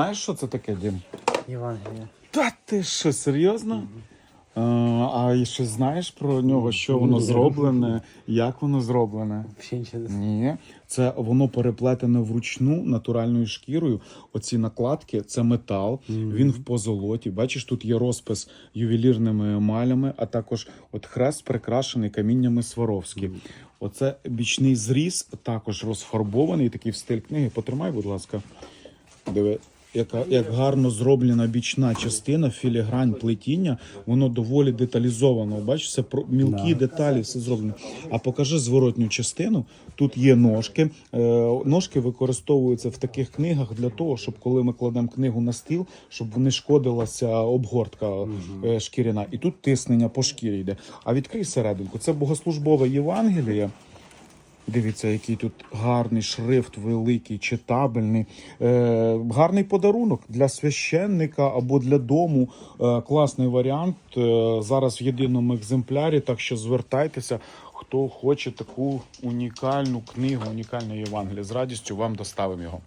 Знаєш, що це таке, Дім? Євангелія. Та ти що, серйозно? А, а і щось знаєш про нього, що воно зроблене, як воно зроблене? Взагалі нічого не знаю. Ні, це воно переплетене вручну натуральною шкірою. Оці накладки це метал. Він в позолоті. Бачиш, тут є розпис ювелірними емалями, а також от хрест прикрашений каміннями Сваровські. Оце бічний зріз, також розфарбований, такий в стиль книги. Потримай, будь ласка. Диви, яка як гарно зроблена бічна частина, філігрань плетіння, воно доволі деталізовано. Бачиш, це про мілкі деталі, все зроблено. А покажи зворотню частину. Тут є ножки. Е, ножки використовуються в таких книгах для того, щоб коли ми кладемо книгу на стіл, щоб не шкодилася обгортка е, шкіряна. І тут тиснення по шкірі йде. А відкрий серединку. Це богослужбове Євангеліє. Дивіться, який тут гарний шрифт, великий, читабельний. Е, гарний подарунок для священника або для дому. Е, класний варіант. Е, зараз в єдиному екземплярі, так що звертайтеся, хто хоче таку унікальну книгу, унікальне Євангеліє. З радістю вам доставимо його.